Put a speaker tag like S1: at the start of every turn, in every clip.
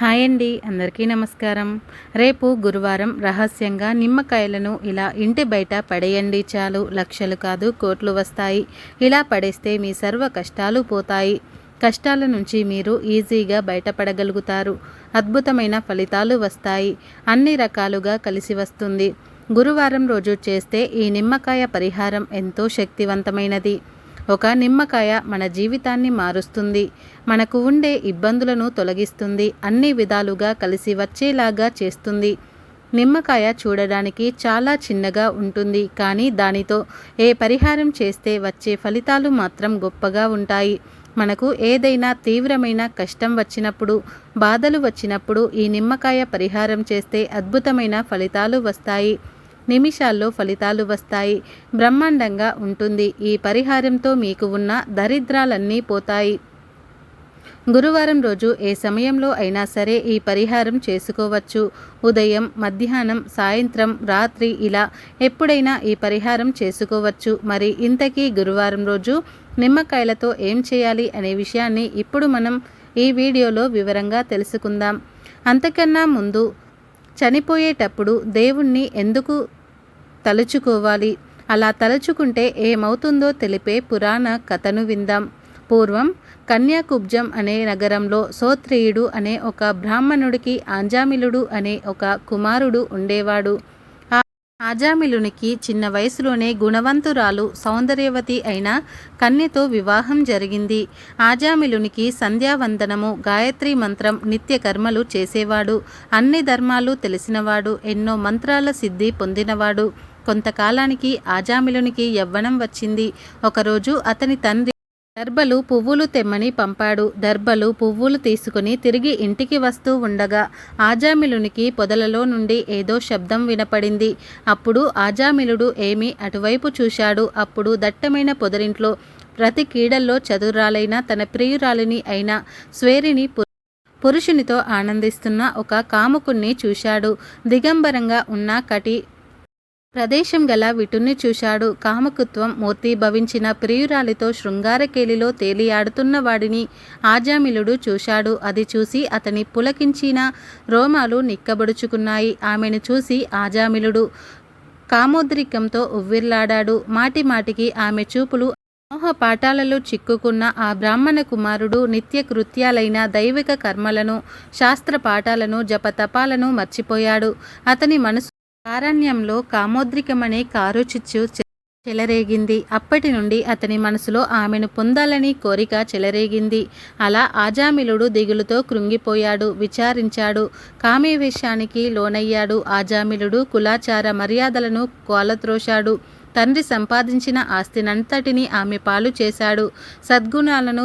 S1: Hi అండి అందరికీ నమస్కారం. రేపు గురువారం రహస్యంగా నిమ్మకాయలను ఇలా ఇంటి బయట పడేయండి చాలు. లక్షలు కాదు కోట్లు వస్తాయి. ఇలా పడేస్తే మీ సర్వ కష్టాలు పోతాయి. కష్టాల నుంచి మీరు ఈజీగా బయటపడగలుగుతారు. అద్భుతమైన ఫలితాలు వస్తాయి. అన్ని రకాలుగా కలిసి వస్తుంది. గురువారం రోజు చేస్తే ఈ నిమ్మకాయ పరిహారం ఎంతో శక్తివంతమైనది. ఒక నిమ్మకాయ మన జీవితాన్ని మారుస్తుంది. మనకు ఉండే ఇబ్బందులను తొలగిస్తుంది. అన్ని విధాలుగా కలిసి వచ్చేలాగా చేస్తుంది. నిమ్మకాయ చూడడానికి చాలా చిన్నగా ఉంటుంది. కానీ దానితో ఏ పరిహారం చేస్తే వచ్చే ఫలితాలు మాత్రం గొప్పగా ఉంటాయి. మనకు ఏదైనా తీవ్రమైన కష్టం వచ్చినప్పుడు బాధలు వచ్చినప్పుడు ఈ నిమ్మకాయ పరిహారం చేస్తే అద్భుతమైన ఫలితాలు వస్తాయి. నిమిషాల్లో ఫలితాలు వస్తాయి. బ్రహ్మాండంగా ఉంటుంది. ఈ పరిహారంతో మీకు ఉన్న దరిద్రాలన్నీ పోతాయి. గురువారం రోజు ఏ సమయంలో అయినా సరే ఈ పరిహారం చేసుకోవచ్చు. ఉదయం మధ్యాహ్నం సాయంత్రం రాత్రి ఇలా ఎప్పుడైనా ఈ పరిహారం చేసుకోవచ్చు. మరి ఇంతకీ గురువారం రోజు నిమ్మకాయలతో ఏం చేయాలి అనే విషయాన్ని ఇప్పుడు మనం ఈ వీడియోలో వివరంగా తెలుసుకుందాం. అంతకన్నా ముందు చనిపోయేటప్పుడు దేవుణ్ణి ఎందుకు తలుచుకోవాలి. అలా తలుచుకుంటే ఏమవుతుందో తెలిపే పురాణ కథను విందాం. పూర్వం కన్యాకుబ్జం అనే నగరంలో సోత్రేయుడు అనే ఒక బ్రాహ్మణుడికి ఆంజామిలుడు అనే ఒక కుమారుడు ఉండేవాడు. ఆజామిలునికి చిన్న వయసులోనే గుణవంతురాలు సౌందర్యవతి అయిన కన్యతో వివాహం జరిగింది. ఆజామిలునికి సంధ్యావందనము గాయత్రి మంత్రం నిత్య కర్మలు చేసేవాడు. అన్ని ధర్మాలు తెలిసినవాడు. ఎన్నో మంత్రాల సిద్ధి పొందినవాడు. కొంతకాలానికి ఆజామిలునికి యవ్వనం వచ్చింది. ఒకరోజు అతని తండ్రి దర్బలు పువ్వులు తెమ్మని పంపాడు. దర్బలు పువ్వులు తీసుకుని తిరిగి ఇంటికి వస్తూ ఉండగా ఆజామిలునికి పొదలలో నుండి ఏదో శబ్దం వినపడింది. అప్పుడు ఆజామిలుడు ఏమి అటువైపు చూశాడు. అప్పుడు దట్టమైన పొదరింట్లో ప్రతి కీడల్లో చదురాలైన తన ప్రియురాలిని అయిన స్వేరిని పురుషునితో ఆనందిస్తున్న ఒక కాముకుణ్ణి చూశాడు. దిగంబరంగా ఉన్న కటి ప్రదేశం గల విటుణ్ణి చూశాడు. కామకుత్వం మూర్తి భవించిన ప్రియురాలితో శృంగారకేలిలో తేలియాడుతున్న వాడిని ఆజామిలుడు చూశాడు. అది చూసి అతని పులకించిన రోమాలు నిక్కబడుచుకున్నాయి. ఆమెను చూసి ఆజామిలుడు కామోద్రికంతో ఉవ్విర్లాడాడు. మాటి మాటికి ఆమె చూపులు మోహ పాఠాలలో చిక్కుకున్న ఆ బ్రాహ్మణ కుమారుడు నిత్య కృత్యాలైన దైవిక కర్మలను శాస్త్ర పాఠాలను జపతపాలను మర్చిపోయాడు. అతని మనసు అరణ్యంలో కామోద్రికమనే కారుచిచ్చు చెలరేగింది. అప్పటి నుండి అతని మనసులో ఆమెను పొందాలని కోరిక చెలరేగింది. అలా ఆజామిలుడు దిగులుతో కృంగిపోయాడు విచారించాడు. కామేవేశానికి లోనయ్యాడు. ఆజామిలుడు కులాచార మర్యాదలను కోలత్రోశాడు. తండ్రి సంపాదించిన ఆస్తినంతటిని ఆమె పాలు చేశాడు. సద్గుణాలను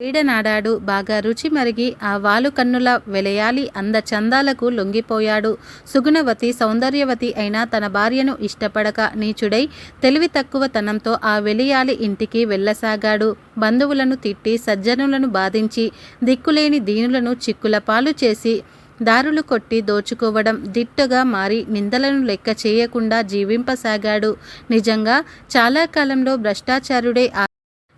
S1: క్రీడనాడాడు బాగా రుచి మరిగి ఆ వాలు కన్నుల వెలయాలి. అంద చందాలకు లొంగిపోయాడు. సుగుణవతి సౌందర్యవతి అయిన తన భార్యను ఇష్టపడక నీచుడై తెలివి తక్కువ తనంతో ఆ వెలియాలి ఇంటికి వెళ్ళసాగాడు. బంధువులను తిట్టి సజ్జనులను బాధించి దిక్కులేని దీనులను చిక్కుల పాలు చేసి దారులు కొట్టి దోచుకోవడం దిట్టుగా మారి నిందలను లెక్క చేయకుండా జీవింపసాగాడు. నిజంగా చాలా కాలంలో భ్రష్టాచారుడే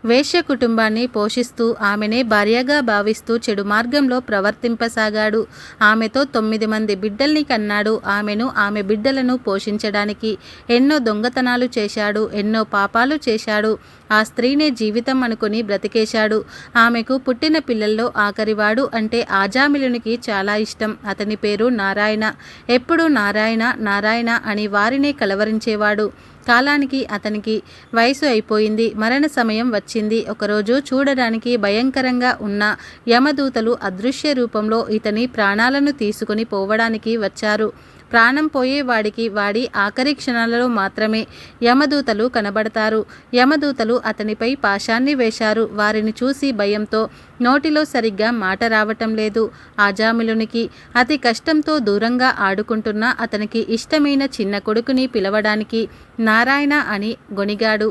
S1: వేశ్య కుటుంబాన్ని పోషిస్తూ ఆమెనే భార్యగా భావిస్తూ చెడు మార్గంలో ప్రవర్తింపసాగాడు. ఆమెతో తొమ్మిది మంది బిడ్డల్ని కన్నాడు. ఆమెను ఆమె బిడ్డలను పోషించడానికి ఎన్నో దొంగతనాలు చేశాడు ఎన్నో పాపాలు చేశాడు. ఆ స్త్రీనే జీవితం అనుకుని బ్రతికేశాడు. ఆమెకు పుట్టిన పిల్లల్లో ఆఖరివాడు అంటే ఆజామిలునికి చాలా ఇష్టం. అతని పేరు నారాయణ. ఎప్పుడు నారాయణ నారాయణ అని వారినే కలవరించేవాడు. కాలానికి అతనికి వయసు అయిపోయింది. మరణ సమయం వచ్చింది. ఒకరోజు చూడడానికి భయంకరంగా ఉన్న యమదూతలు అదృశ్య రూపంలో ఇతని ప్రాణాలను తీసుకుని పోవడానికి వచ్చారు. ప్రాణం పోయేవాడికి వాడి ఆఖరి క్షణాలలో మాత్రమే యమదూతలు కనబడతారు. యమదూతలు అతనిపై పాశాన్ని వేశారు. వారిని చూసి భయంతో నోటిలో సరిగ్గా మాట రావటం లేదు. ఆజామిలునికి అతి కష్టంతో దూరంగా ఆడుకుంటున్న అతనికి ఇష్టమైన చిన్న కొడుకుని పిలవడానికి నారాయణ అని గొనిగాడు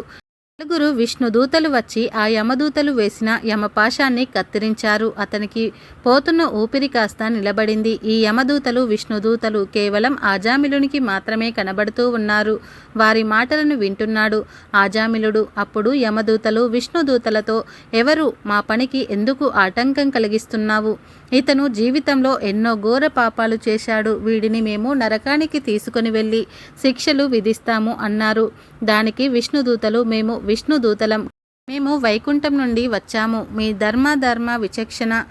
S1: నలుగురు విష్ణుదూతలు వచ్చి ఆ యమదూతలు వేసిన యమపాశాన్ని కత్తిరించారు. అతనికి పోతున్న ఊపిరి కాస్త నిలబడింది. ఈ యమదూతలు విష్ణుదూతలు కేవలం ఆజామిలునికి మాత్రమే కనబడుతూ ఉన్నారు. వారి మాటలను వింటున్నాడు. ఆజామిలుడు అప్పుడు యమదూతలు విష్ణుదూతలతో ఎవరు మా పనికి ఎందుకు ఆటంకం కలిగిస్తున్నావు? ఇతను జీవితంలో ఎన్నో ఘోర పాపాలు చేశాడు. వీడిని మేము నరకానికి తీసుకుని వెళ్ళి శిక్షలు విధిస్తాము అన్నారు. దానికి విష్ణుదూతలు మేము విష్ణుదూతలం. మేము వైకుంఠం నుండి వచ్చాము. మీ ధర్మ ధర్మ విచక్షణ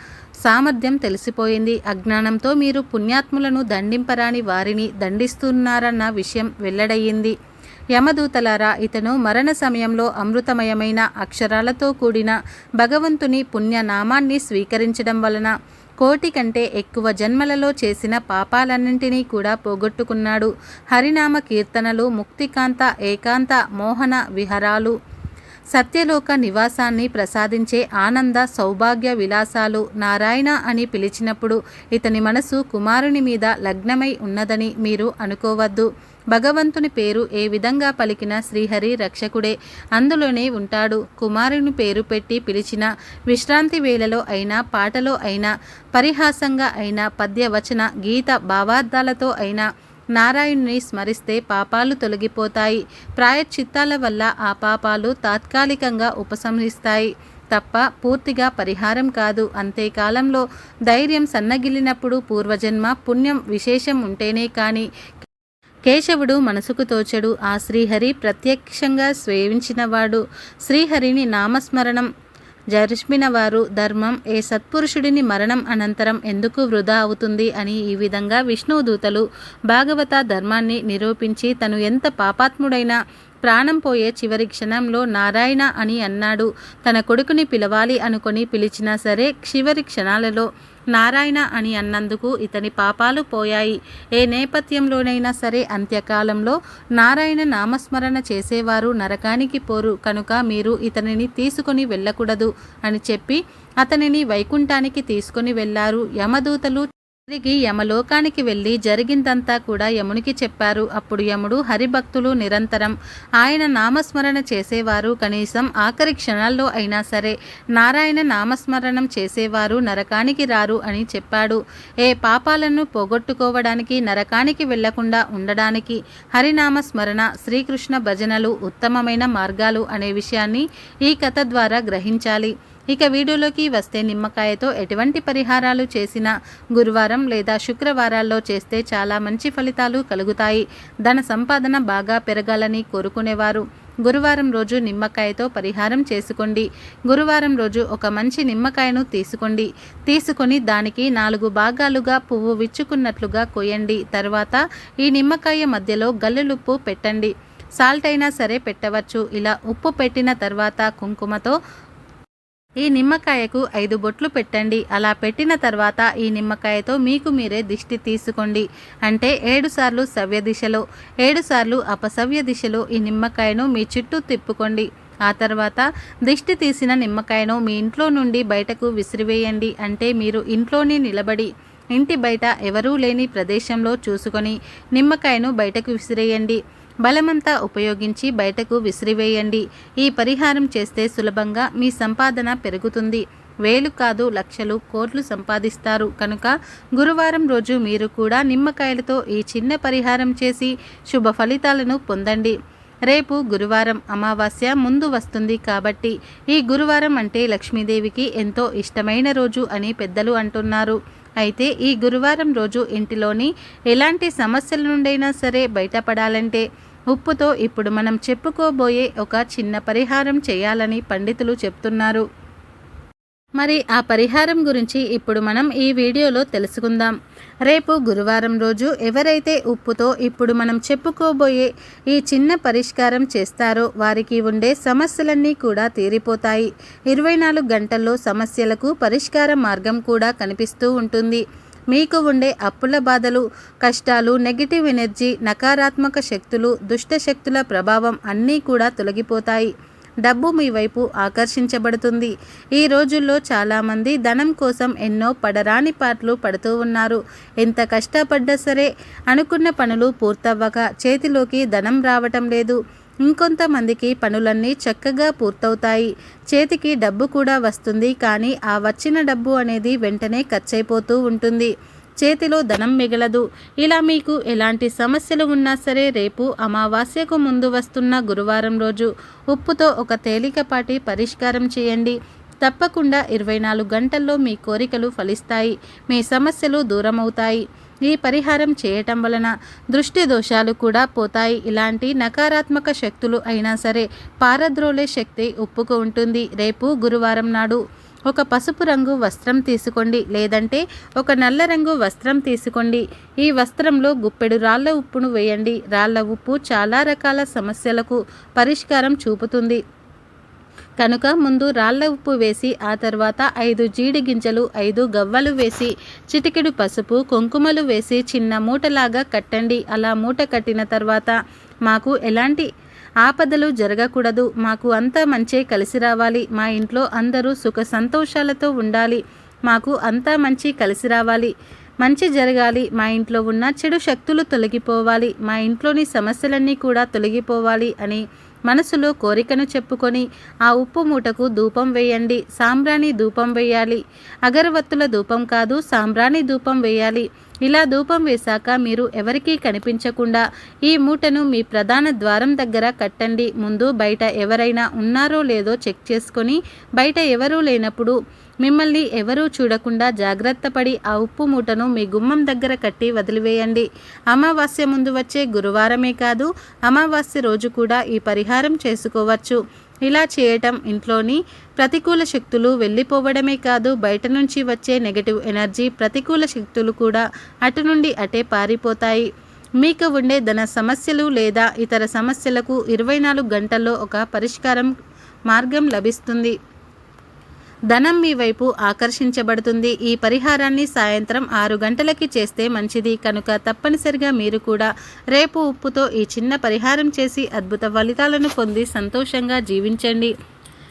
S1: సామర్థ్యం తెలిసిపోయింది. అజ్ఞానంతో మీరు పుణ్యాత్ములను దండింపరాని వారిని దండిస్తున్నారన్న విషయం వెల్లడయ్యింది. యమదూతలారా ఇతను మరణ సమయంలో అమృతమయమైన అక్షరాలతో కూడిన భగవంతుని పుణ్యనామాన్ని స్వీకరించడం వలన కోటి కంటే ఎక్కువ జన్మలలో చేసిన పాపాలన్నింటినీ కూడా పోగొట్టుకున్నాడు. హరినామ కీర్తనలు ముక్తికాంత ఏకాంత మోహన విహరాలు. సత్యలోక నివాసాన్ని ప్రసాదించే ఆనంద సౌభాగ్య విలాసాలు నారాయణ అని పిలిచినప్పుడు ఇతని మనసు కుమారుని మీద లగ్నమై ఉన్నదని మీరు అనుకోవద్దు. భగవంతుని పేరు ఏ విధంగా పలికిన శ్రీహరి రక్షకుడే? అందులోనే ఉంటాడు. కుమారుని పేరు పెట్టి పిలిచిన విశ్రాంతి వేళలో అయినా పాటలో అయినా పరిహాసంగా అయినా పద్యవచన గీత భావార్థాలతో అయినా నారాయణుని స్మరిస్తే పాపాలు తొలగిపోతాయి. ప్రాయశ్చిత్తాల వల్ల ఆ పాపాలు తాత్కాలికంగా ఉపసంహరిస్తాయి. తప్ప పూర్తిగా పరిహారం కాదు. అంతేకాలంలో ధైర్యం సన్నగిల్లినప్పుడు పూర్వజన్మ పుణ్యం విశేషం ఉంటేనే కానీ కేశవుడు మనసుకు తోచడు. ఆ శ్రీహరి ప్రత్యక్షంగా స్వేవించినవాడు. శ్రీహరిని నామస్మరణం జరిష్మిన వారు ధర్మం ఏ సత్పురుషుడిని మరణం అనంతరం ఎందుకు వృధా అవుతుంది అని ఈ విధంగా విష్ణుదూతలు భాగవత ధర్మాన్ని నిరూపించి తను ఎంత పాపాత్ముడైనా ప్రాణం పోయే చివరి క్షణంలో నారాయణ అని అన్నాడు. తన కొడుకుని పిలవాలి అనుకొని పిలిచినా సరే చివరి క్షణాలలో నారాయణ అని అన్నందుకు ఇతని పాపాలు పోయాయి. ఏ నేపథ్యంలోనైనా సరే అంత్యకాలంలో నారాయణ నామస్మరణ చేసేవారు నరకానికి పోరు. కనుక మీరు ఇతనిని తీసుకొని వెళ్ళకూడదు అని చెప్పి అతనిని వైకుంఠానికి తీసుకొని వెళ్ళారు యమదూతలు తిరిగి యమలోకానికి వెళ్ళి జరిగిందంతా కూడా యమునికి చెప్పారు. అప్పుడు యముడు హరిభక్తులు నిరంతరం ఆయన నామస్మరణ చేసేవారు. కనీసం ఆఖరి క్షణాల్లో అయినా సరే నారాయణ నామస్మరణం చేసేవారు. నరకానికి రారు అని చెప్పాడు. ఏ పాపాలను పోగొట్టుకోవడానికి నరకానికి వెళ్ళకుండా ఉండడానికి హరినామ స్మరణ శ్రీకృష్ణ భజనలు ఉత్తమమైన మార్గాలు అనే విషయాన్ని ఈ కథ ద్వారా గ్రహించాలి. ఇక వీడియోలోకి వస్తే నిమ్మకాయతో ఎటువంటి పరిహారాలు చేసినా గురువారం లేదా శుక్రవారాల్లో చేస్తే చాలా మంచి ఫలితాలు కలుగుతాయి. ధన సంపాదన బాగా పెరగాలని కోరుకునేవారు. గురువారం రోజు నిమ్మకాయతో పరిహారం చేసుకోండి. గురువారం రోజు ఒక మంచి నిమ్మకాయను తీసుకోండి. తీసుకొని దానికి నాలుగు భాగాలుగా పువ్వు విచ్చుకున్నట్లుగా కొయ్యండి తర్వాత ఈ నిమ్మకాయ మధ్యలో గల్లులుప్పు పెట్టండి. సాల్ట్ అయినా సరే పెట్టవచ్చు. ఇలా ఉప్పు పెట్టిన తర్వాత కుంకుమతో ఈ నిమ్మకాయకు ఐదు బొట్లు పెట్టండి. అలా పెట్టిన తర్వాత ఈ నిమ్మకాయతో మీకు మీరే దిష్టి తీసుకోండి. అంటే ఏడుసార్లు సవ్య దిశలో ఏడుసార్లు అపసవ్య దిశలో ఈ నిమ్మకాయను మీ చుట్టూ తిప్పుకోండి. ఆ తర్వాత దిష్టి తీసిన నిమ్మకాయను మీ ఇంట్లో నుండి బయటకు విసిరివేయండి. అంటే మీరు ఇంట్లోనే నిలబడి ఇంటి బయట ఎవరూ లేని ప్రదేశంలో చూసుకొని నిమ్మకాయను బయటకు విసిరేయండి. బలమంతా ఉపయోగించి బయటకు విసిరివేయండి. ఈ పరిహారం చేస్తే సులభంగా మీ సంపాదన పెరుగుతుంది. వేలు కాదు లక్షలు కోట్లు సంపాదిస్తారు. కనుక గురువారం రోజు మీరు కూడా నిమ్మకాయలతో ఈ చిన్న పరిహారం చేసి శుభ ఫలితాలను పొందండి. రేపు గురువారం అమావాస్య ముందు వస్తుంది కాబట్టి ఈ గురువారం అంటే లక్ష్మీదేవికి ఎంతో ఇష్టమైన రోజు అని పెద్దలు అంటున్నారు. అయితే ఈ గురువారం రోజు ఇంటిలోని ఎలాంటి సమస్యల నుండైనా సరే బయటపడాలంటే ఉప్పుతో ఇప్పుడు మనం చెప్పుకోబోయే ఒక చిన్న పరిహారం చేయాలని పండితులు చెప్తున్నారు. మరి ఆ పరిహారం గురించి ఇప్పుడు మనం ఈ వీడియోలో తెలుసుకుందాం. రేపు గురువారం రోజు ఎవరైతే ఉప్పుతో ఇప్పుడు మనం చెప్పుకోబోయే ఈ చిన్న పరిష్కారం చేస్తారో వారికి ఉండే సమస్యలన్నీ కూడా తీరిపోతాయి. ఇరవై నాలుగు గంటల్లో సమస్యలకు పరిష్కార మార్గం కూడా కనిపిస్తూ ఉంటుంది. మీకు ఉండే అప్పుల బాధలు కష్టాలు నెగిటివ్ ఎనర్జీ నకారాత్మక శక్తులు దుష్ట శక్తుల ప్రభావం అన్నీ కూడా తొలగిపోతాయి. డబ్బు మీ వైపు ఆకర్షించబడుతుంది. ఈ రోజుల్లో చాలామంది ధనం కోసం ఎన్నో పడరాని పాటలు పడుతూ ఉన్నారు. ఎంత కష్టపడ్డా సరే అనుకున్న పనులు పూర్తవ్వక చేతిలోకి ధనం రావటం లేదు. ఇంకొంతమందికి పనులన్నీ చక్కగా పూర్తవుతాయి. చేతికి డబ్బు కూడా వస్తుంది. కానీ ఆ వచ్చిన డబ్బు అనేది వెంటనే ఖర్చయిపోతూ ఉంటుంది. చేతిలో ధనం మిగలదు. ఇలా మీకు ఎలాంటి సమస్యలు ఉన్నా సరే రేపు అమావాస్యకు ముందు వస్తున్న గురువారం రోజు ఉప్పుతో ఒక తేలికపాటి పరిష్కారం చేయండి. తప్పకుండా ఇరవై నాలుగు గంటల్లో మీ కోరికలు ఫలిస్తాయి. మీ సమస్యలు దూరమవుతాయి. ఈ పరిహారం చేయటం వలన దృష్టి దోషాలు కూడా పోతాయి. ఇలాంటి నకారాత్మక శక్తులు అయినా సరే పారద్రోలే శక్తి ఉప్పుకు ఉంటుంది. రేపు గురువారం నాడు ఒక పసుపు రంగు వస్త్రం తీసుకోండి. లేదంటే ఒక నల్ల రంగు వస్త్రం తీసుకోండి. ఈ వస్త్రంలో గుప్పెడు రాళ్ళ ఉప్పును వేయండి. రాళ్ళ ఉప్పు చాలా రకాల సమస్యలకు పరిష్కారం చూపుతుంది. కనుక ముందు రాళ్ళ ఉప్పు వేసి ఆ తర్వాత ఐదు జీడి గింజలు ఐదు గవ్వలు వేసి చిటికెడు పసుపు కుంకుమలు వేసి చిన్న మూటలాగా కట్టండి. అలా మూట కట్టిన తర్వాత మాకు ఎలాంటి ఆపదలు జరగకూడదు. మాకు అంతా మంచే కలిసి రావాలి. మా ఇంట్లో అందరూ సుఖ సంతోషాలతో ఉండాలి. మాకు అంతా మంచి కలిసి రావాలి. మంచి జరగాలి. మా ఇంట్లో ఉన్న చెడు శక్తులు తొలగిపోవాలి. మా ఇంట్లోని సమస్యలన్నీ కూడా తొలగిపోవాలి అని మనసులో కోరికను చెప్పుకొని ఆ ఉప్పు మూటకు ధూపం వేయండి. సాంబ్రాణి ధూపం వేయాలి. అగరవత్తుల ధూపం కాదు సాంబ్రాణి ధూపం వేయాలి. ఇలా ధూపం వేశాక మీరు ఎవరికీ కనిపించకుండా ఈ మూటను మీ ప్రధాన ద్వారం దగ్గర కట్టండి. ముందు బయట ఎవరైనా ఉన్నారో లేదో చెక్ చేసుకొని బయట ఎవరూ లేనప్పుడు మిమ్మల్ని ఎవరూ చూడకుండా జాగ్రత్త పడి ఆ ఉప్పు మూటను మీ గుమ్మం దగ్గర కట్టి వదిలివేయండి. అమావాస్య ముందు వచ్చే గురువారమే కాదు అమావాస్య రోజు కూడా ఈ పరిహారం చేసుకోవచ్చు. ఇలా చేయటం ఇంట్లోని ప్రతికూల శక్తులు వెళ్ళిపోవడమే కాదు బయట నుంచి వచ్చే నెగటివ్ ఎనర్జీ ప్రతికూల శక్తులు కూడా అటు నుండి అటే పారిపోతాయి. మీకు ఉండే ధన సమస్యలు లేదా ఇతర సమస్యలకు ఇరవై నాలుగు గంటల్లో ఒక పరిష్కారం మార్గం లభిస్తుంది. ధనం మీ వైపు ఆకర్షించబడుతుంది. ఈ పరిహారాన్ని సాయంత్రం ఆరు గంటలకి చేస్తే మంచిది. కనుక తప్పనిసరిగా మీరు కూడా రేపు ఉప్పుతో ఈ చిన్న పరిహారం చేసి అద్భుత ఫలితాలను పొంది సంతోషంగా జీవించండి.